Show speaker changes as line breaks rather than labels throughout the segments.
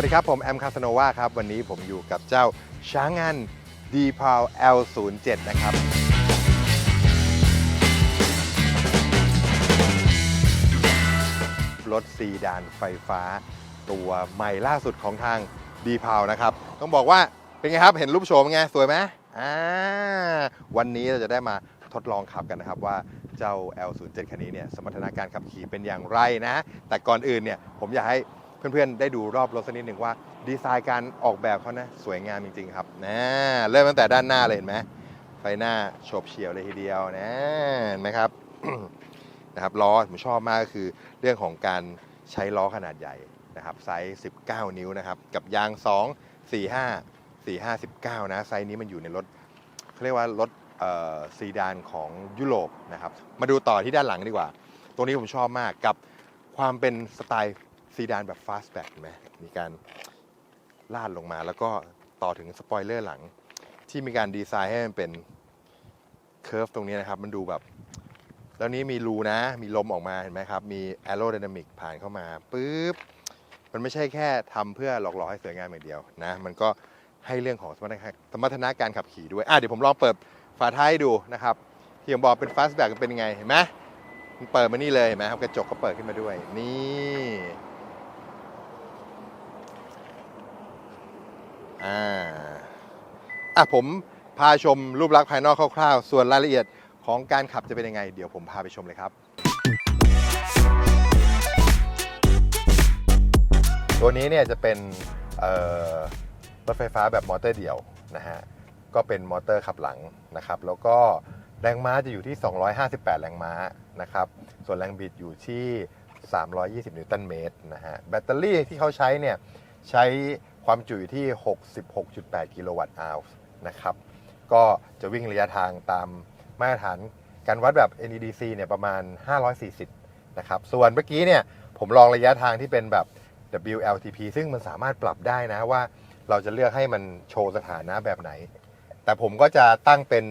สวัสดีครับ ผม แอมคาสโนวาครับ วันนี้ผมอยู่กับเจ้าช้างอัน d p o w L07 นะครับ รถซีดานไฟฟ้า ตัวใหม่ล่าสุดของทาง d p o w นะครับ ต้องบอกว่าเป็นไงครับ เห็นรูปโฉมไง สวยไหมอ่าวันนี้เราจะได้มาทดลองขับกันนะครับว่าเจ้า L07 คันนี้เนี่ยสมรรถนะการขับขี่เป็นอย่างไรนะ แต่ก่อนอื่นเนี่ยผมอยากให้ เพื่อนๆ ได้ดูรอบรถสักนิดหนึ่งว่า ดีไซน์การออกแบบเขานะสวยงามจริง ๆ ครับนะเริ่มตั้งแต่ด้านหน้าเลยเห็นไหมไฟหน้าโฉบเฉี่ยวเลยทีเดียวนะเห็นไหมครับนะครับล้อผมชอบมากก็คือเรื่องของการใช้ล้อขนาดใหญ่นะครับไซส์ 19 นิ้วนะครับ กับยาง 2 4 5 4 5 19 นะ ไซส์นี้มันอยู่ในรถเขาเรียกว่ารถซีดานของยุโรปนะครับ มาดูต่อที่ด้านหลังดีกว่า ตรงนี้ผมชอบมากกับความเป็นสไตล์ ซีดานแบบฟาสต์แบ็กเห็นไหมมีการลาดลงมาแล้วก็ต่อถึงสปอยเลอร์หลัง ที่มีการดีไซน์ให้มันเป็นเคิร์ฟตรงนี้นะครับ มันดูแบบ แล้วนี้มีรูนะ มีลมออกมาเห็นไหมครับ มีแอโร d y นามิกผ่านเข้ามาปุ๊บ มันไม่ใช่แค่ทำเพื่อหลอกหลอให้สวยงามอย่างเดียวนะ มันก็ให้เรื่องของสมรรถนะสมรรถนะการขับขี่ด้วย อะเดี๋ยวผมลองเปิดฝาท้ายให้ดูนะครับ ที่ผมบอกเป็นฟาสต์แบ็กเป็นยังไงเห็นไหมมันเปิดมานี่เลยเห็นไหมครับกระจกก็เปิดขึ้นมาด้วย นี่ อ่าอะผมพาชมรูปลักษณ์ภายนอกคร่าวๆ ส่วนรายละเอียดของการขับจะเป็นยังไง เดี๋ยวผมพาไปชมเลยครับ ตัวนี้เนี่ยจะเป็นรถไฟฟ้าแบบมอเตอร์เดี่ยวนะฮะ ก็เป็นมอเตอร์ขับหลังนะครับ แล้วก็แรงม้าจะอยู่ที่ 258 แรงม้านะครับ ส่วนแรงบิดอยู่ที่ 320 นิวตันเมตรนะฮะ แบตเตอรี่ที่เขาใช้เนี่ยใช้ ความจุอยู่ที่ 66.8 กิโลวัตต์อาวส์นะครับ ก็จะวิ่งระยะทางตามมาตรฐานการวัดแบบ NEDC เนี่ยประมาณ 540 นะครับ ส่วนเมื่อกี้เนี่ยผมลองระยะทางที่เป็นแบบ WLTP ซึ่งมันสามารถปรับได้นะว่าเราจะเลือกให้มันโชว์สถานะแบบไหน แต่ผมก็จะตั้งเป็น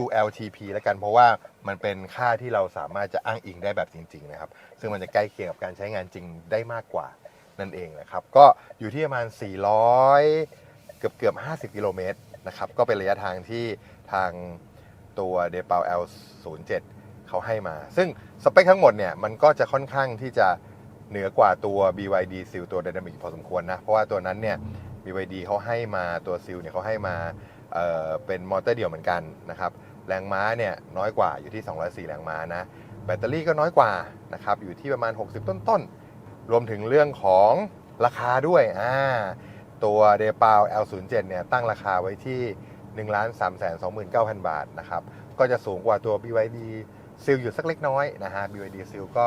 WLTP แล้วกันเพราะว่ามันเป็นค่าที่เราสามารถจะอ้างอิงได้แบบจริง ๆ นะครับ ซึ่งมันจะใกล้เคียงกับการใช้งานจริงได้มากกว่า นั่นเองนะครับ ก็อยู่ที่ประมาณ 400 เกือบเกือบ 50 กิโลเมตรนะครับ ก็เป็นระยะทางที่ทางตัว d e p a l L07 เขาให้มา ซึ่งสเปคทั้งหมดเนี่ย มันก็จะค่อนข้างที่จะเหนือกว่าตัว BYD Seal ตัว Dynamic พอสมควรนะ เพราะว่าตัวนั้นเนี่ย BYD เขาให้มาตัว Seal เนี่ยเขาให้มาเเป็นมอเตอร์เดี่ยวเหมือนกันนะครับ แรงม้าเนี่ยน้อยกว่าอยู่ที่ 204 แรงม้านะ แบตเตอรี่ก็น้อยกว่านะครับ อยู่ที่ประมาณ 60 ต้นๆ รวมถึงเรื่องของราคาด้วยอ่าตัว d e p a l L07 เนี่ยตั้งราคาไว้ที่ 1 3 2 9 0 0 0 บาทนะครับ ก็จะสูงกว่าตัว BYD Seal อยู่สักเล็กน้อยนะฮะ BYD Seal ก็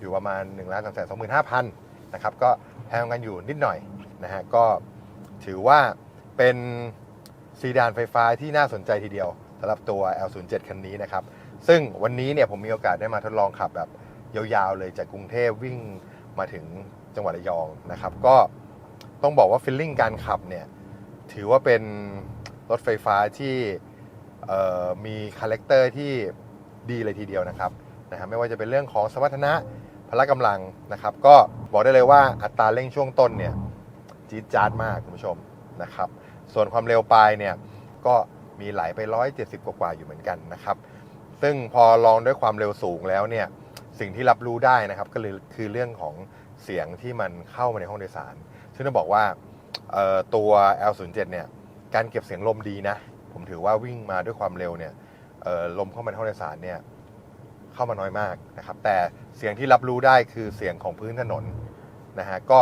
อยู่ประมาณ 1 3 2 5 0 0 0นะครับ ก็แพงกันอยู่นิดหน่อยนะฮะ ก็ถือว่าเป็นซีดานไฟฟ้าที่น่าสนใจทีเดียวสำหรับตัว L07 คันนี้นะครับ ซึ่งวันนี้เนี่ยผมมีโอกาสได้มาทดลองขับแบบยาวๆเลยจากกรุงเทพวิ่ง มาถึงจังหวัดระยองนะครับ ก็ต้องบอกว่าฟีลลิ่งการขับเนี่ยถือว่าเป็นรถไฟฟ้าที่มีคาแรคเตอร์ที่ดีเลยทีเดียวนะครับนะฮะไม่ว่าจะเป็นเรื่องของสมรรถนะพละกำลังนะครับ ก็บอกได้เลยว่าอัตราเร่งช่วงต้นเนี่ยจี๊ดจ๊าดมากคุณผู้ชมนะครับ ส่วนความเร็วปลายเนี่ยก็มีไหลไป 170 กว่าๆอยู่เหมือนกันนะครับ ซึ่งพอลองด้วยความเร็วสูงแล้วเนี่ย สิ่งที่รับรู้ได้นะครับก็เลยคือเรื่องของเสียงที่มันเข้ามาในห้องโดยสาร ซึ่งต้องบอกว่าตัว L07 เนี่ยการเก็บเสียงลมดีนะ ผมถือว่าวิ่งมาด้วยความเร็วเนี่ยลมเข้ามาในห้องโดยสารเนี่ยเข้ามาน้อยมากนะครับ แต่เสียงที่รับรู้ได้คือเสียงของพื้นถนนนะฮะก็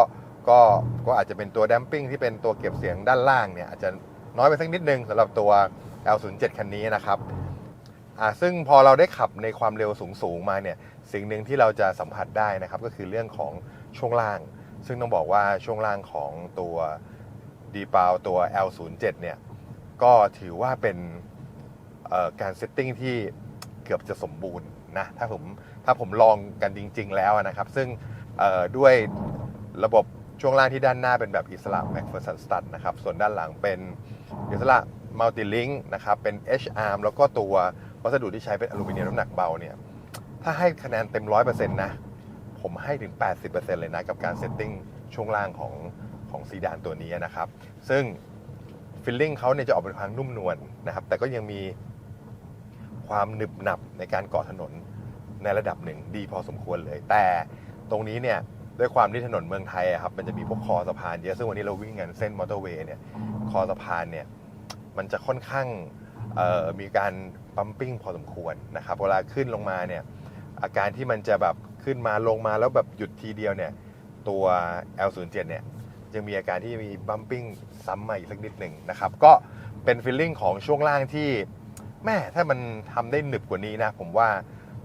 ก็ก็อาจจะเป็นตัวดัมปิ้งที่เป็นตัวเก็บเสียงด้านล่างเนี่ยอาจจะน้อยไปสักนิดนึงสำหรับตัว L07 คันนี้นะครับ อ่าซึ่งพอเราได้ขับในความเร็วสูงๆมาเนี่ยสิ่งหนึ่งที่เราจะสัมผัสได้นะครับก็คือเรื่องของช่วงล่าง ซึ่งต้องบอกว่าช่วงล่างของตัวดีปาวตัว L07 เนี่ยก็ถือว่าเป็นการเซตติ้งที่เกือบจะสมบูรณ์นะถ้าผมถ้าผมลองกันจริง ๆ แล้วนะครับ ซึ่งด้วยระบบช่วงล่างที่ด้านหน้าเป็นแบบอิสระ MacPherson Stud นะครับ ส่วนด้านหลังเป็นอิสระ Multilink นะครับ เป็น H-arm แล้วก็ตัว วัสดุที่ใช้เป็นอลูมิเนียมน้ำหนักเบาเนี่ยถ้าให้คะแนนเต็ม100%นต์นะ ผมให้ถึง 80%เลยนะกับการเซตติ้งช่วงล่างของของซีดานตัวนี้นะครับ ซึ่งฟิลลิ่งเขาเนี่ยจะออกเป็นความนุ่มนวลนะครับ แต่ก็ยังมีความหนึบหนับในการเกาะถนนในระดับหนึ่งดีพอสมควรเลย แต่ตรงนี้เนี่ยด้วยความที่ถนนเมืองไทยอะครับมันจะมีพวกคอสะพานเยอะ ซึ่งวันนี้เราวิ่งกันเส้นมอเตอร์เวย์เนี่ยคอสะพานเนี่ยมันจะค่อนข้าง มีการปั๊มปิ้งพอสมควรนะครับเวลาขึ้นลงมาเนี่ยอาการที่มันจะแบบขึ้นมาลงมาแล้วแบบหยุดทีเดียวเนี่ยตัว L07 เนี่ยยังมีอาการที่มีบัมปิ้งซ้ำมาอีกสักนิดหนึ่งนะครับก็เป็นฟีลลิ่งของช่วงล่างที่แม่ถ้ามันทำได้หนึบกว่านี้นะ ผมว่า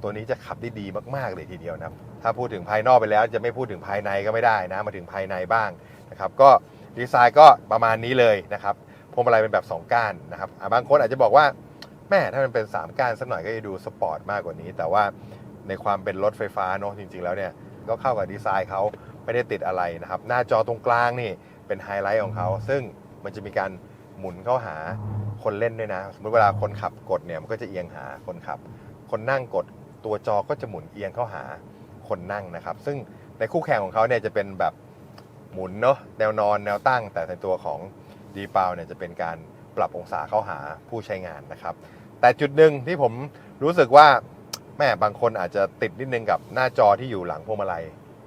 ตัวนี้จะขับได้ดีมากๆเลยทีเดียวนะครับถ้าพูดถึงภายนอกไปแล้วจะไม่พูดถึงภายในก็ไม่ได้นะมาถึงภายในบ้างนะครับก็ดีไซน์ก็ประมาณนี้เลยนะครับ วงมาลัยเป็นแบบ 2 ก้านนะครับบางคนอาจจะบอกว่าแม่ถ้ามันเป็น 3 ก้านสักหน่อยก็จะดูสปอร์ตมากกว่านี้ แต่ว่าในความเป็นรถไฟฟ้าเนาะจริง ๆ แล้วเนี่ยก็เข้ากับดีไซน์เขาไม่ได้ติดอะไรนะครับ หน้าจอตรงกลางนี่เป็นไฮไลท์ของเขาซึ่งมันจะมีการหมุนเข้าหาคนเล่นด้วยนะ สมมติเวลาคนขับกดเนี่ยมันก็จะเอียงหาคนขับ คนนั่งกดตัวจอก็จะหมุนเอียงเข้าหาคนนั่งนะครับ ซึ่งในคู่แข่งของเขาเนี่ยจะเป็นแบบหมุนเนาะแนวนอนแนวตั้งแต่ในตัวของ ดีเปาเนี่ยจะเป็นการปรับองศาเข้าหาผู้ใช้งานนะครับ แต่จุดหนึ่งที่ผมรู้สึกว่าแม่บางคนอาจจะติดนิดนึงกับหน้าจอที่อยู่หลังพวงมาลัย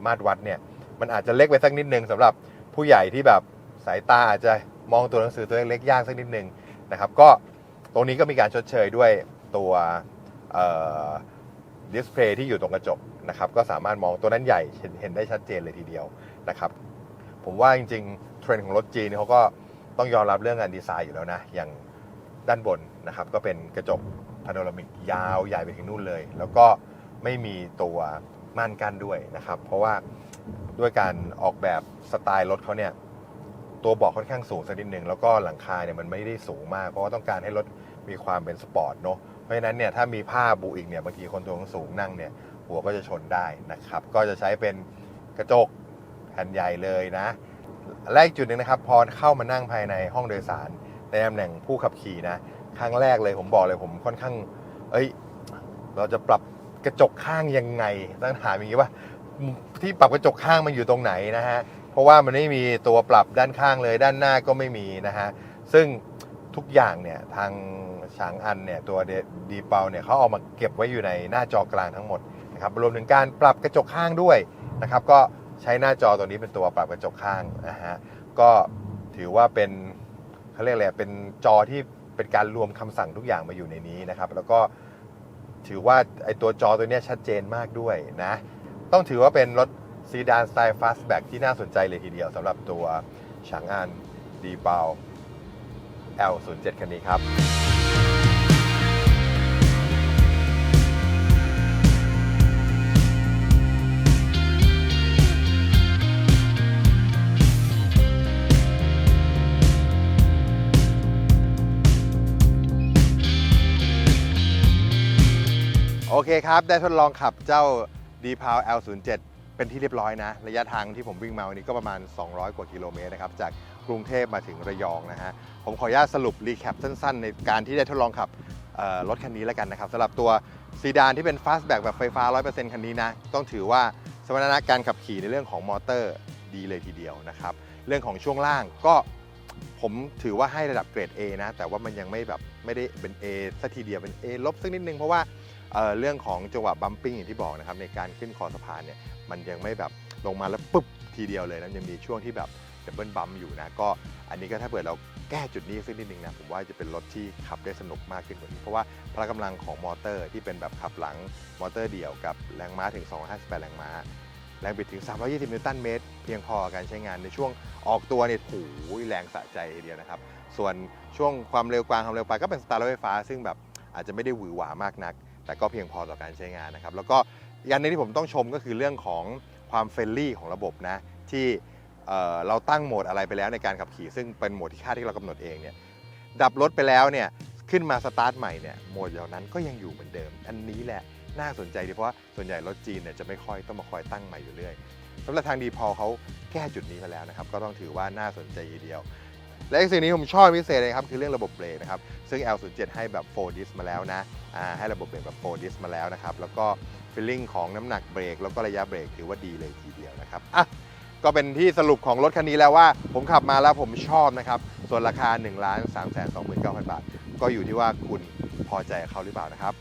มาตรวัดเนี่ยมันอาจจะเล็กไปสักนิดนึงสำหรับผู้ใหญ่ที่แบบสายตาอาจจะมองตัวหนังสือตัวเล็กๆยากสักนิดนึงนะครับก็ตรงนี้ก็มีการชดเชยด้วยตัวดิสเพลย์ที่อยู่ตรงกระจกนะครับก็สามารถมองตัวนั้นใหญ่เห็นได้ชัดเจนเลยทีเดียวนะครับผมว่าจริงๆเทรนด์ของรถจีนเขาก็ ต้องยอมรับเรื่องงานดีไซน์อยู่แล้วนะ อย่างด้านบนนะครับ ก็เป็นกระจกพาโนรามิกยาวใหญ่ไปถึงนู่นเลย แล้วก็ไม่มีตัวม่านกั้นด้วยนะครับ เพราะว่าด้วยการออกแบบสไตล์รถเขาเนี่ยตัวเบาะค่อนข้างสูงสักนิดหนึ่งแล้วก็หลังคาเนี่ยมันไม่ได้สูงมาก เพราะว่าต้องการให้รถมีความเป็นสปอร์ตเนาะเพราะฉะนั้นเนี่ยถ้ามีผ้าบุอีกเนี่ยบางทีคนตัวสูงนั่งเนี่ยหัวก็จะชนได้นะครับ ก็จะใช้เป็นกระจกแผ่นใหญ่เลยนะ และอีกจุดหนึ่งนะครับ พอเข้ามานั่งภายในห้องโดยสาร ในตำแหน่งผู้ขับขี่นะ ครั้งแรกเลยผมบอกเลยผมค่อนข้าง เอ้ย เราจะปรับกระจกข้างยังไงต้องถามอย่างนี้ว่าที่ปรับกระจกข้างมันอยู่ตรงไหนนะฮะ เพราะว่ามันไม่มีตัวปรับด้านข้างเลย ด้านหน้าก็ไม่มีนะฮะ ซึ่งทุกอย่างเนี่ยทางฉางอันเนี่ยตัวดีเปาเนี่ยเขาเอามาเก็บไว้อยู่ในหน้าจอกลางทั้งหมดนะครับรวมถึงการปรับกระจกข้างด้วยนะครับ ก็ ใช้หน้าจอตัวนี้เป็นตัวปรับกระจกข้างนะฮะก็ถือว่าเป็นเขาเรียกอะไรเป็นจอที่เป็นการรวมคำสั่งทุกอย่างมาอยู่ในนี้นะครับ แล้วก็ถือว่าไอตัวจอตัวนี้ชัดเจนมากด้วยนะ ต้องถือว่าเป็นรถซีดานสไตล์ฟาสต์แบ็กที่น่าสนใจเลยทีเดียวสำหรับตัวฉางอันดีเปา L07 คันนี้ครับ โอเคครับ ได้ทดลองขับเจ้า d p a l L07 เป็นที่เรียบร้อยนะ ระยะทางที่ผมวิ่งมาวันนี้ก็ประมาณ 200 กว่ากิโลเมตรนะครับ จากกรุงเทพมาถึงระยองนะฮะ ผมขออนุญาตสรุปรีแคปสั้นๆ ในการที่ได้ทดลองขับรถคันนี้แล้วกันนะครับสำหรับตัวซีดานที่เป็น Fastback แบบไฟฟ้า 100%คันนี้นะ ต้องถือว่าสมรรถนะการขับขี่ในเรื่องของมอเตอร์ดีเลยทีเดียวนะครับ เรื่องของช่วงล่างก็ผมถือว่าให้ระดับเกรด A นะ แต่ว่ามันยังไม่แบบไม่ได้เป็น A สักทีเดียวเป็น A ลบสักนิดนึงเพราะว่า เเรื่องของจังหวะบัมปิ้งอย่างที่บอกนะครับในการขึ้นคอสะพานเนี่ยมันยังไม่แบบลงมาแล้วปุ๊บทีเดียวเลยนะยังมีช่วงที่แบบดับเบิลบัมอยู่นะก็อันนี้ก็ถ้าเกิดเราแก้จุดนี้สักนิดนึงนะผมว่าจะเป็นรถที่ขับได้สนุกมากขึ้นกว่านี้เพราะว่าพละกำลังของมอเตอร์ที่เป็นแบบขับหลังมอเตอร์เดี่ยวกับแรงม้าถึง 258 แรงม้า แรงบิดถึง 320 นิวตันเมตร เพียงพอการใช้งานในช่วงออกตัวเนี่ยโหแรงสะใจทีเดียวนะครับ ส่วนช่วงความเร็วกลางความเร็วปานก็เป็นสไตล์รถไฟฟ้า ซึ่งแบบอาจจะไม่ได้หวือหวามากนัก แต่ก็เพียงพอต่อการใช้งานนะครับ แล้วก็อีกอันนึงที่ผมต้องชมก็คือเรื่องของความเฟรนลี่ของระบบนะ ที่เอ่อเราตั้งโหมดอะไรไปแล้วในการขับขี่ ซึ่งเป็นโหมดที่ค่าที่เรากำหนดเองเนี่ยดับรถไปแล้วเนี่ยขึ้นมาสตาร์ทใหม่เนี่ยโหมดเหล่านั้นก็ยังอยู่เหมือนเดิม อันนี้แหละน่าสนใจดีเพราะว่าส่วนใหญ่รถจีนเนี่ยจะไม่ค่อยต้องมาคอยตั้งใหม่อยู่เรื่อยสำหรับทางดีพอเขาแก้จุดนี้มาแล้วนะครับ ก็ต้องถือว่าน่าสนใจทีเดียว และอีกสิ่งนี้ผมชอบพิเศษเลยครับคือเรื่องระบบเบรกนะครับซึ่ง L07 ให้แบบ4 disc มาแล้วนะอ่าให้ระบบเบรกแบบ4 disc มาแล้วนะครับแล้วก็ฟีลลิ่งของน้ำหนักเบรกแล้วก็ระยะเบรกถือว่าดีเลยทีเดียวนะครับอะก็เป็นที่สรุปของรถคันนี้แล้วว่า ผมขับมาแล้วผมชอบนะครับ ส่วนราคา1 3 2 9 0 0 0บาท ก็อยู่ที่ว่าคุณพอใจเขาหรือเปล่านะครับ